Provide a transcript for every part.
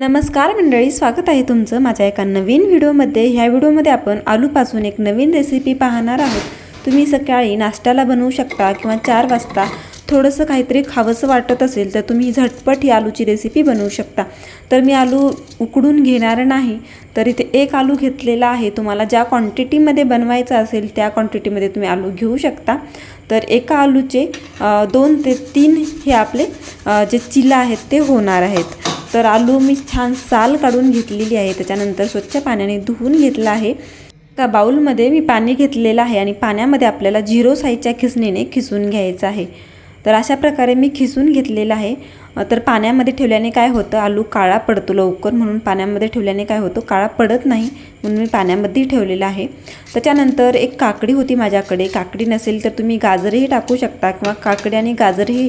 नमस्कार मंडळी स्वागत आहे तुमचं माझ्या एका नवीन व्हिडिओमध्ये. ह्या व्हिडिओमध्ये आपण आलूपासून एक नवीन रेसिपी पाहणार आहोत. तुम्ही सकाळी नाश्त्याला बनवू शकता किंवा चार वाजता थोडंसं काहीतरी खावंसं वाटत असेल तर तुम्ही झटपट ही आलूची रेसिपी बनवू शकता. तर मी आलू उकडून घेणार नाही तर इथे एक आलू घेतलेला आहे. तुम्हाला ज्या क्वांटिटीमध्ये बनवायचं असेल त्या क्वांटिटीमध्ये तुम्ही आलू घेऊ शकता. तर एका आलूचे दोन ते तीन हे आपले जे चिला आहेत ते होणार आहेत. तर आलू मी छान साल काढून घेतलेली आहे. त्याच्यानंतर स्वच्छ पाण्याने धुवून घेतलं आहे. का बाऊलमध्ये मी पाणी घेतलेलं आहे आणि पाण्यामध्ये आपल्याला झिरो साईजच्या खिसणीने खिसून घ्यायचं आहे. तर अशा प्रकारे मी खिसून घेतलेलं आहे. तर पाण्यामध्ये ठेवल्याने काय होतं? आलू काळा पडतो लवकर म्हणून पाण्यामध्ये ठेवल्याने काय होतं? काळा पडत नाही म्हणून मी पाण्यामध्ये ठेवलेलं आहे. त्याच्यानंतर एक काकडी होती माझ्याकडे. काकडी नसेल तर तुम्ही गाजरही टाकू शकता किंवा काकडी आणि गाजरही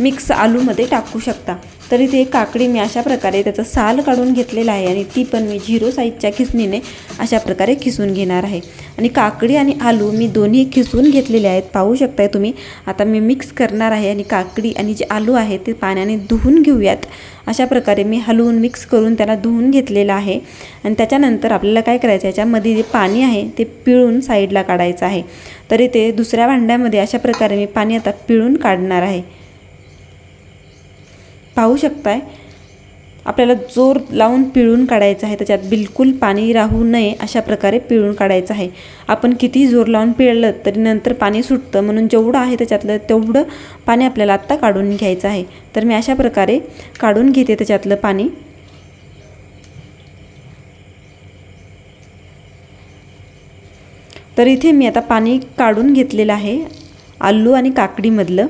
मिक्स आलूमध्ये टाकू शकता. तर इथे काकडी मी अशा प्रकारे त्याचं साल काढून घेतलेलं आहे आणि ती पण मी झिरो साईजच्या खिसणीने अशा प्रकारे खिसून घेणार आहे. आणि काकडी आणि आलू मी दोन्ही खिसून घेतलेले आहेत. पाहू शकताय तुम्ही. आता मी मिक्स करणार आहे आणि काकडी आणि जे आलू आहे ते पाण्याने धुवून घेऊयात. अशा प्रकारे मी हलवून मिक्स करून त्याला धुवून घेतलेलं आहे. आणि त्याच्यानंतर आपल्याला काय करायचं आहे? याच्यामध्ये जे पाणी आहे ते पिळून साईडला काढायचं आहे. तर इथे दुसऱ्या भांड्यामध्ये अशा प्रकारे मी पाणी आता पिळून काढणार आहे. पाहू शकताय. आपल्याला जोर लावून पिळून काढायचं आहे त्याच्यात बिलकुल पाणी राहू नये अशा प्रकारे पिळून काढायचं आहे. आपण किती जोर लावून पिळलं तरी नंतर पाणी सुटतं म्हणून जेवढं आहे त्याच्यातलं तेवढं पाणी आपल्याला आत्ता काढून घ्यायचं आहे. तर मी अशा प्रकारे काढून घेते त्याच्यातलं पाणी. तर इथे मी आता पाणी काढून घेतलेलं आहे आलू आणि काकडीमधलं.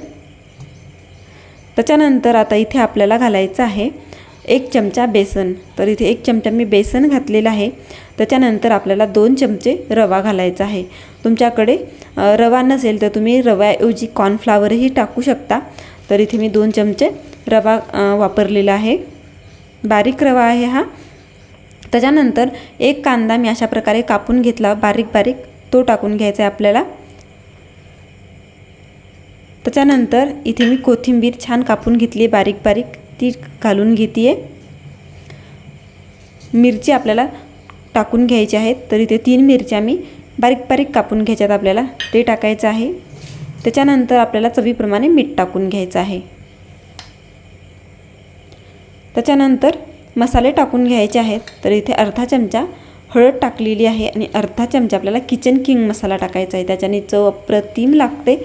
त्याच्यानंतर आता इथे आपल्याला घालायचं आहे एक चमचा बेसन. तर इथे एक चमचा मी बेसन घातलेलं आहे. त्याच्यानंतर आपल्याला दोन चमचे रवा घालायचा आहे. तुमच्याकडे रवा नसेल तर तुम्ही रव्याऐवजी कॉर्नफ्लावरही टाकू शकता. तर इथे मी दोन चमचे रवा वापरलेला आहे. बारीक रवा आहे हा. त्याच्यानंतर एक कांदा मी अशा प्रकारे कापून घेतला. बारीक बारीक तो टाकून घ्यायचा आहे आपल्याला. त्याच्यानंतर इथे मी कोथिंबीर छान कापून घेतली आहे बारीक बारीक. ती घालून घेते आहे मिरची आपल्याला टाकून घ्यायची आहेत तर इथे तीन मिरच्या मी बारीक बारीक कापून घ्यायच्यात आपल्याला. ते टाकायचं आहे. त्याच्यानंतर आपल्याला चवीप्रमाणे मीठ टाकून घ्यायचं आहे. त्याच्यानंतर मसाले टाकून घ्यायचे आहेत तर इथे अर्धा चमचा हळद टाकलेली आहे आणि अर्धा चमचा आपल्याला किचन किंग मसाला टाकायचा आहे. त्याच्याने चव अप्रतिम लागते.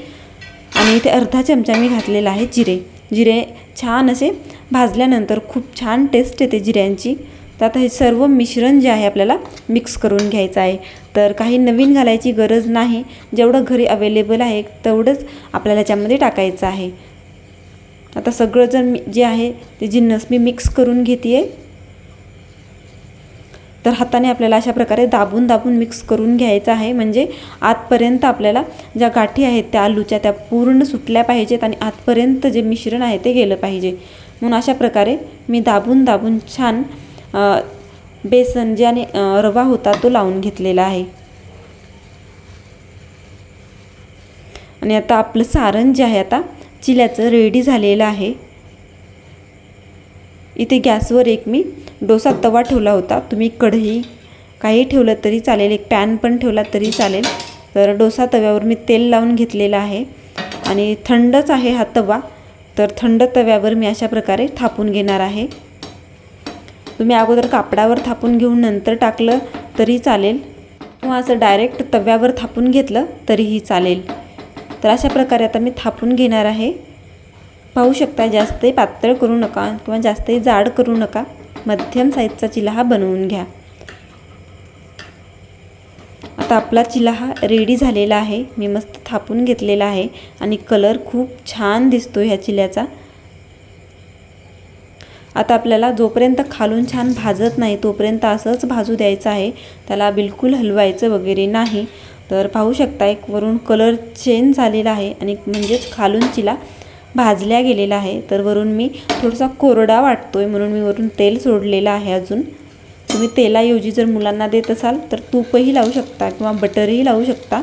आणि इथे अर्धा चमचा मी घातलेला आहे जिरे. जिरे छान असे भाजल्यानंतर खूप छान टेस्ट येते जिऱ्यांची. तर आता हे सर्व मिश्रण जे आहे आपल्याला मिक्स करून घ्यायचं आहे. तर काही नवीन घालायची गरज नाही. जेवढं घरी अवेलेबल आहे तेवढंच आपल्याला याच्यामध्ये टाकायचं आहे. आता सगळं जर मी जे आहे ते जिन्नस मी मिक्स करून घेते आहे तर हाताने आपल्याला अशा प्रकारे दाबून दाबून मिक्स करून घ्यायचं आहे. म्हणजे आतपर्यंत आपल्याला ज्या गाठी आहेत त्या आलूच्या त्या पूर्ण सुटल्या पाहिजेत आणि आतपर्यंत जे मिश्रण आहे ते गेलं पाहिजे. म्हणून अशा प्रकारे मी दाबून दाबून छान बेसन जे आणि रवा होता तो लावून घेतलेला आहे. आणि आता आपलं सारण जे आहे आता चिल्याचं रेडी झालेलं आहे. इथे गॅसवर एक मी डोसा तवा ठेवला होता. तुम्ही कढई काही ठेवलं तरी चालेल एक पॅन पण ठेवला तरी चालेल. तर डोसा तव्यावर मी तेल लावून घेतलेलं आहे आणि थंडच आहे हा तवा. तर थंड तव्यावर मी अशा प्रकारे थापून घेणार आहे. तुम्ही अगोदर कापडावर थापून घेऊन नंतर टाकलं तरी चालेल. किंवा असं डायरेक्ट तव्यावर थापून घेतलं तरीही चालेल. तर अशा प्रकारे आता मी थापून घेणार आहे. पाहू शकता जास्तही पातळ करू नका किंवा जास्तही जाड करू नका. मध्यम साईजचा चिला हा बनवून घ्या. आता आपला चिला हा रेडी झालेला आहे. मी मस्त थापून घेतलेला आहे आणि कलर खूप छान दिसतो ह्या चिल्याचा. आता आपल्याला जोपर्यंत खालून छान भाजत नाही तोपर्यंत असंच भाजू द्यायचं आहे. त्याला बिलकुल हलवायचं वगैरे नाही. तर पाहू शकता एक वरून कलर चेंज झालेला आहे आणि म्हणजेच खालून चिला भाजल्या गेलेला आहे. तर वरून मी थोडासा कोरडा वाटतो आहे म्हणून मी वरून तेल सोडलेलं आहे अजून. तुम्ही तेलाऐवजी जर मुलांना देत असाल तर तूपही लावू शकता किंवा बटरही लावू शकता.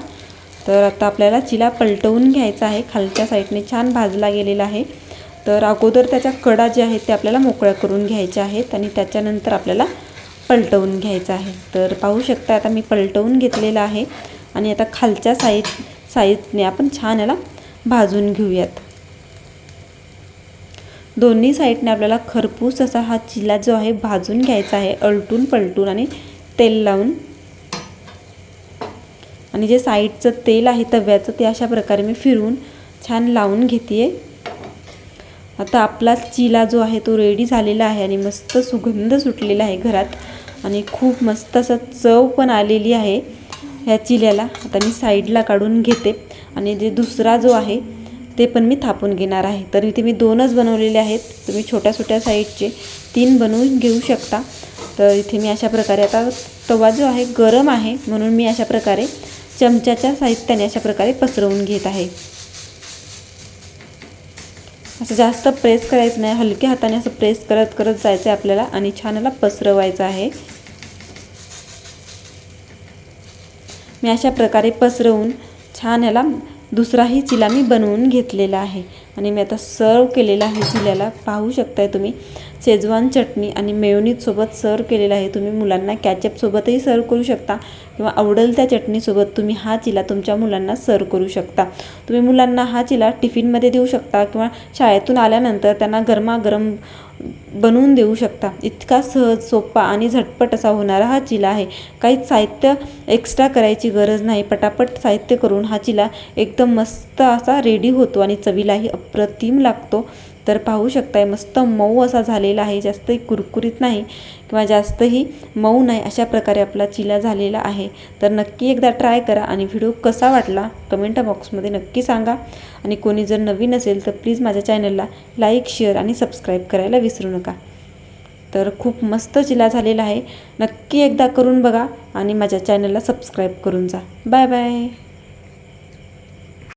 तर आता आपल्याला चिला पलटवून घ्यायचा आहे. खालच्या साईडने छान भाजला गेलेला आहे. तर अगोदर त्याच्या कडा ज्या आहेत त्या आपल्याला मोकळ्या करून घ्यायच्या आहेत आणि त्याच्यानंतर आपल्याला पलटवून घ्यायचं आहे. तर पाहू शकता आता मी पलटवून घेतलेलं आहे. आणि आता खालच्या साईड साईडने आपण छान याला भाजून घेऊयात. दोन्ही साईडने आपल्याला खरपूस असा हा चिला जो आहे भाजून घ्यायचा आहे अलटून पलटून आणि तेल लावून. आणि जे साईडचं तेल आहे तव्याचं ते अशा प्रकारे मी फिरवून छान लावून घेते आता आपला चिला जो आहे तो रेडी झालेला आहे आणि मस्त सुगंध सुटलेला आहे घरात. आणि खूप मस्त असं चव पण आलेली आहे ह्या चिल्याला. आता मी साईडला काढून घेते. आणि जे दुसरा जो आहे ते पण मी थापून घेणार आहे. तर इथे मी दोनच बनवलेले आहेत. तुम्ही छोट्या छोट्या साईडचे तीन बनवून घेऊ शकता. तर इथे मी अशा प्रकारे आता तवा जो आहे गरम आहे म्हणून मी अशा प्रकारे चमच्याच्या साहित्याने अशा प्रकारे पसरवून घेत आहे. असं जास्त प्रेस करायचं नाही. हलक्या हाताने असं प्रेस करत करत जायचं आहे आपल्याला आणि छान याला पसरवायचं आहे. मी अशा प्रकारे पसरवून छान याला दुसराही चिला मी बनवून घेतलेला आहे. आणि मी आता सर्व केलेला आहे चिल्याला. पाहू शकताय तुम्ही. शेजवान चटणी आणि मेयोनीजसोबत सर्व केलेला आहे. तुम्ही मुलांना कॅचअपसोबतही सर्व करू शकता किंवा आवडेल त्या चटणीसोबत तुम्ही हा चिला तुमच्या मुलांना सर्व करू शकता. तुम्ही मुलांना हा चिला टिफिनमध्ये देऊ शकता किंवा शाळेतून आल्यानंतर त्यांना गरमागरम बनवून देऊ शकता. इतका सहज सोपा आणि झटपट असा होणारा हा चिला आहे. काहीच साहित्य एक्स्ट्रा करायची गरज नाही. पटापट साहित्य करून हा चिला एकदम मस्त असा रेडी होतो आणि चवीलाही अप्रतिम लागतो. तर पाहू शकताय मस्त मऊ असा झालेला आहे जास्तही कुरकुरीत नाही किंवा जास्तही मऊ नाही अशा प्रकारे आपला चिला झालेला आहे. तर नक्की एकदा ट्राय करा आणि व्हिडिओ कसा वाटला कमेंट बॉक्समध्ये नक्की सांगा. आणि कोणी जर नवीन असेल तर प्लीज माझ्या चॅनलला लाईक शेअर आणि सबस्क्राईब करायला विसरू नका. तर खूप मस्त चिला झालेला आहे. नक्की एकदा करून बघा आणि माझ्या चॅनलला सबस्क्राईब करून जा. Bye bye.